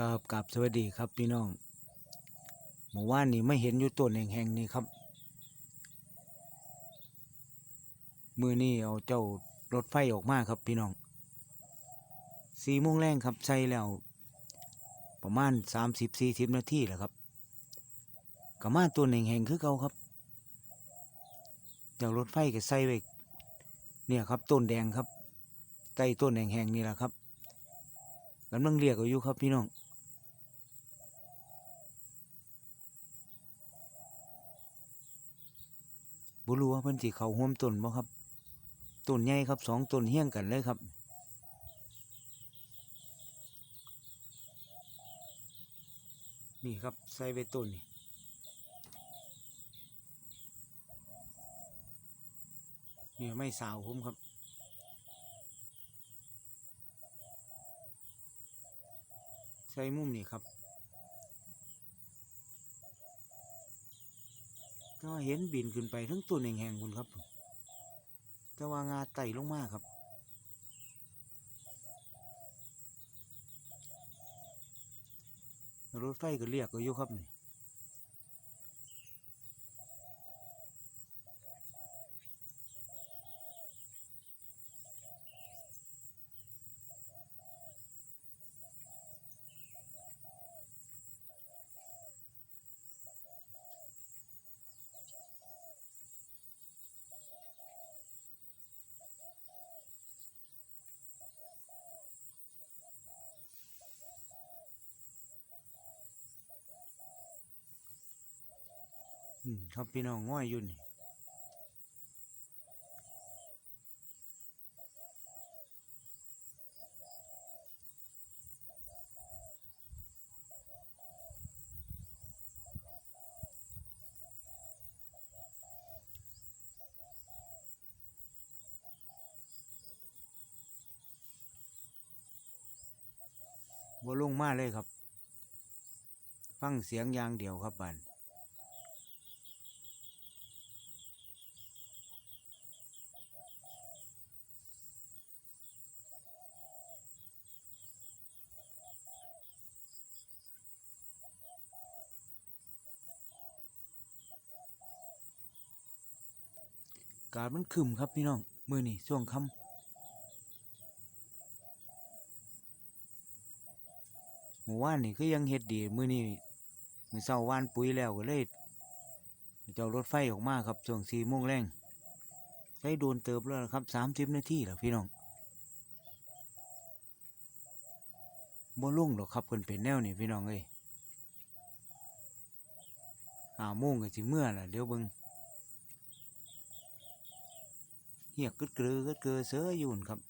ครับกับสวัสดีครับพี่น้องเมื่อวานนี้ไม่เห็นอยู่ต้นแห่งๆนี้ครับ มือนี้เอาเจ้ารถไฟออกมาครับพี่น้องสี่โมงแรงครับใส่แล้ว ประมาณสามสิบสี่สิบนาทีแหละครับก็มาต้นแห่งๆคือเก่าครับเจ้ารถไฟก็ใส่ไว้เนี่ยครับต้นแดงครับใต้ต้นแห่งๆนี่แหละครับกำลังเรียกอยู่ครับพี่น้อง รู้ว่าเพิ่นสิเขาห่วมต้นบ่ครับต้นใหญ่ครับสองต้นเฮี้ยงกันเลยครับ นี่ครับใส่ไปต้นนี่นี่ไม่สาวผมครับใส่มุมนี่ครับ ก็เห็นบินขึ้นไปทั้งต้นแห่งๆคุณครับแต่ว่างาไต่ลงมากครับ รถไฟก็เรียกก็อยู่ครับนี่ อืมครับพี่น้องง่อยอยู่นี่บ่ลงมาเลยครับ ฟังเสียงอย่างเดียวครับบัน กาดมันขึมครับพี่น้อง มือนี่ช่วงค่ำหมู่ว่านนี่ก็ยังเฮ็ดดี มือนี่มือเศร้าว่านปุ๋ยแล้วก็เลยเจ้ารถไฟออกมาครับช่วงสี่โมงแรงใช้โดนเติบแล้วครับสามสิบนาทีแล้วพี่น้องบ่ลุ่งหรอกครับเพิ่นเป็นแนวนี่พี่น้องเอ้ยห้าโมงก็สิเมื่อล่ะเดี๋ยวเบิ่ง เหียกกึดเกลือกึดเกลือเสืออยู่นครับ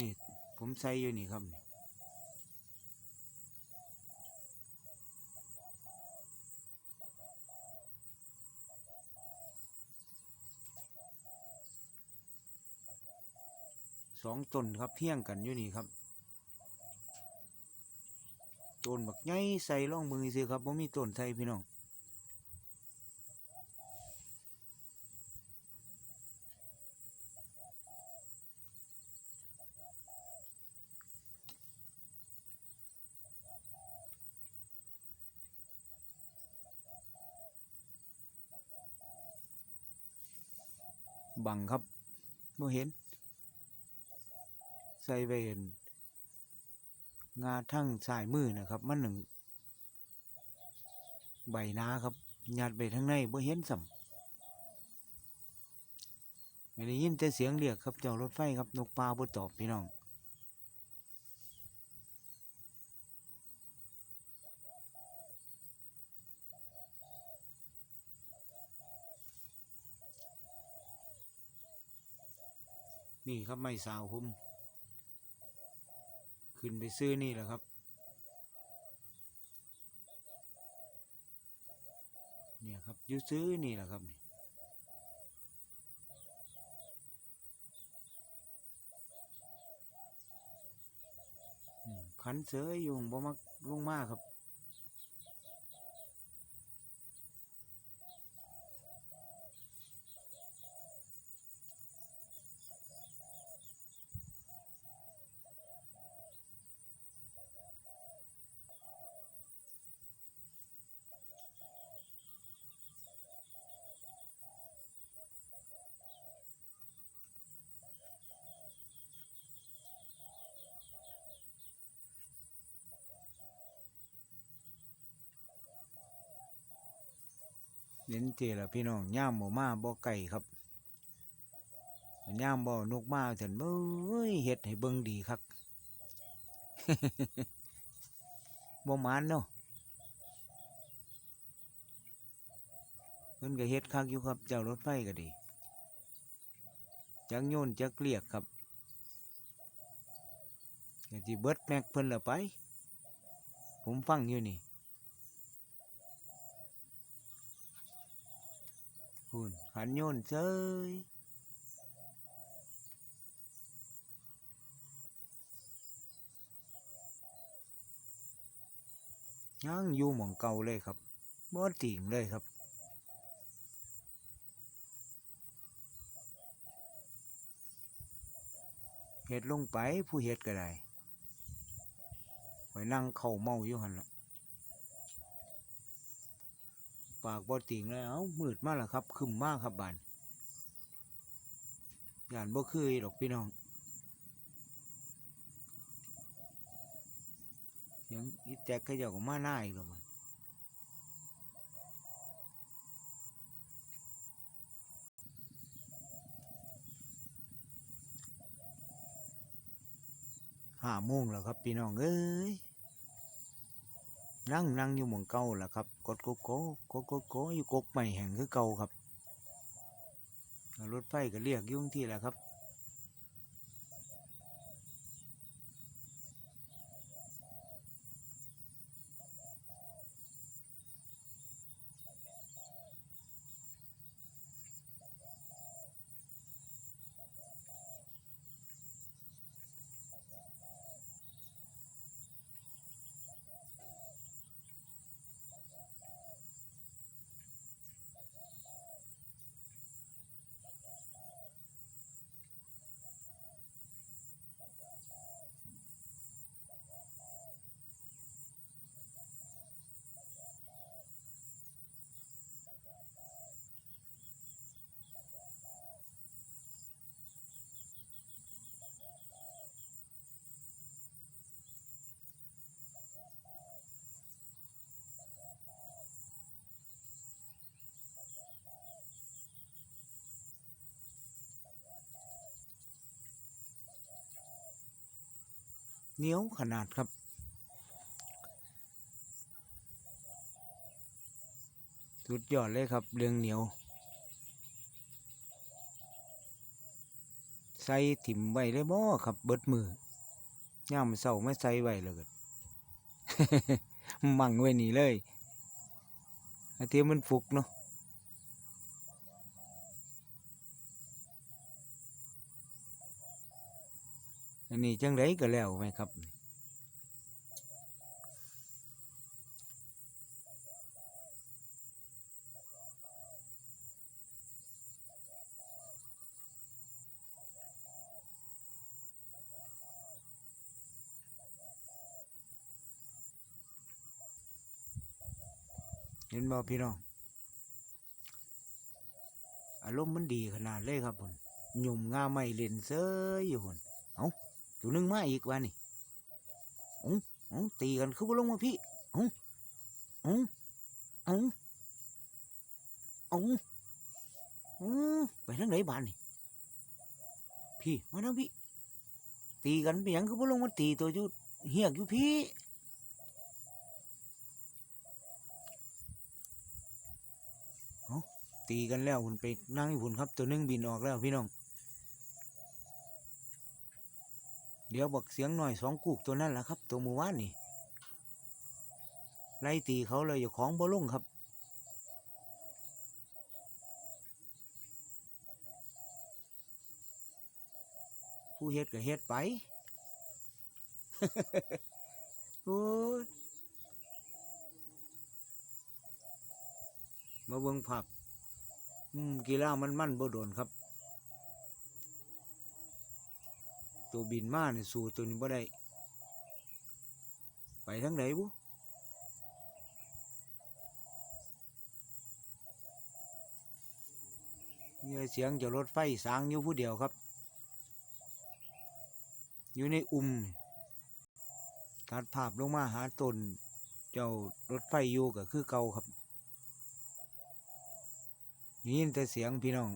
นี่ผมใส่อยู่นี่ครับสองต้นครับเพียงกันอยู่นี่ครับต้นบักใหญ่ใส่ร่องมือซื้อครับผมมีต้นใส่พี่น้อง บังครับบ่เห็น ใส่ไปเห็น งาทั้งสายมือนะครับ มันหนึ่ง ใบนาครับหยาดไปทั้งในบ่เห็นสัมไม่ได้ยินแต่เสียงเรียกครับเจ้ารถไฟครับนกปลาบ่ตอบพี่น้อง นี่ครับไม่สาวผมขึ้นไปซื้อนี่แหละครับ เนี่ยครับยูซื้อนี่แหละครับนี่ขันเสืออยู่บ่มักลงมาครับ เน้นเจละพี่น้องย่ามบ่มาบ่ไก่ครับย่ามบ่นกมาฉันเบ้ยเฮ็ดให้เบิ่งดีคักบ่มานเนาะเพิ่นก็เฮ็ดคักอยู่ครับ เจ้ารถไฟก็ดี จักโยนจักเรียกครับก็สิเบิดแม็กเพิ่นละไป ผมฟังอยู่นี่ คุณขันโยนเซยยังอยู่หม่องเก่าเลยครับบ่ติ่งเลยครับเฮ็ดลงไปผู้เฮ็ดก็ได้ไว้นั่งเข้าเมาอยู่หันละ ปากบ่ติงเลยเอ้ามืดมากแล้วครับคึมมากครับบานยานบ่คือดอกพี่น้องเสียงอีแตกก็เจ้ากมาหน้าอีกแล้วมันห้าโมงแล้วครับพี่น้องเอ้ย นั่งนั่งอยู่หมองเก่าแหละครับ กดโกโก้กดโกโก้อยู่กกใหม่แห่งคือเก่าครับรถไฟก็เรียกอยุ่จั่งที่แหละครับ เหนียวขนาดครับ สุดยอดเลยครับเรื่องเหนียว ใส่ถิ่มไว้เลยบ่ครับ เบิดมือย่ามเสาไม่ใส่ไว้เลยมั่งไว้นี่เลยอาเทียมมันฟุกเนาะ อันนี้จังไดก็แล้วไหมครับ เห็นบ่พี่น้อง อารมณ์มันดีขนาดเลยครับผมหยุ่มงาไม่เล่นเซยอยู่คนเอ้า ตัวนึงมาอีกวันนี่เอ้าเอ้าตีกันคือบ่ลงมาพี่เอ้าเอ้าเอ้าเอ้าเอ้าไปทางไหนบ้านนี่พี่มาทางพี่ ตีกันไปยังคือบ่ลงมาตีตัวอยู่เฮียกอยู่พี่ตีกันแล้วคุณไปนั่งอยู่คุณครับ ตัวนึงบินออกแล้วพี่น้อง เดี๋ยวบอกเสียงหน่อยสองกูกตัวนั้นแหละครับ ตัวหมู่ว่านนี่ไล่ตีเขาเลยอยู่ของบ่ลงครับผู้เฮ็ดก็เฮ็ดไปโอ้ยมาเบิ่งภาพอืมกีฬามันมั่นบ่โดนครับ ตัวบินมาเนี่ยสู่ตัวนี้บ่ได้ ไปทางไหนบุเนี่ยเสียงจะรถไฟสางอยู่ผู้เดียวครับ อยู่ในอุ่มตัดภาพลงมาหาตน เจ้ารถไฟอยู่ก็คือเก่าครับได้ยินแต่เสียงพี่น้อง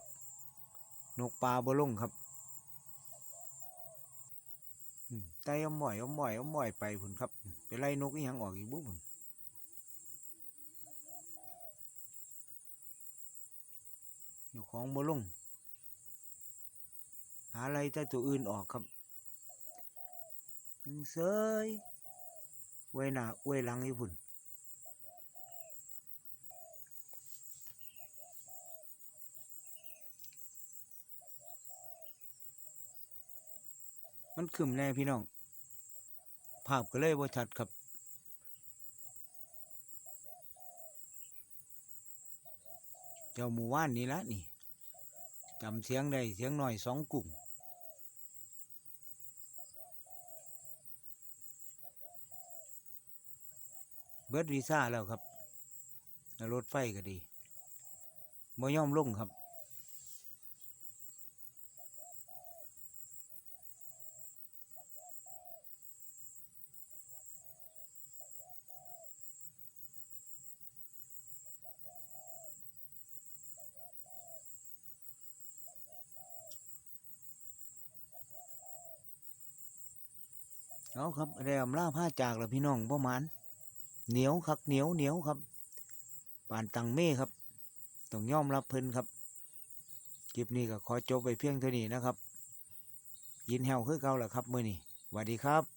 นกปลาบ่ลงครับอืม ไตเอาหม่อยเอาหม่อยเอาหม่อยไปพุ่นครับ ไปไล่นกอีหยังออกอีกบุพุ่นเจ้าของบ่ลงหาอะไรแต่ตัวอื่นออกครับยังเซยไว้หนาไว้หลังอยู่พุ่นมันขึ้นแน่พี่น้อง ภาพก็เลยว่าชัดครับ เจ้าหมู่ว่านนี่ละนี่จำเสียงได้เสียงหน่อยสองกุ่งเบิร์ดวีซ่าแล้วครับรถไฟก็ดีบ่ยอมลงครับ เอาครับแรมล่าผ้าจากแล้วพี่น้องประมาณเหนียวครับเหนียวเหนียวครับปานตังเม่ครับต้องย่อมรับเพิ่นครับคลิปนี้ก็ขอจบไปเพียงเท่านี้นะครับ ยินแหวคือเก่าแหละครับมือนี้สวัสดีครับ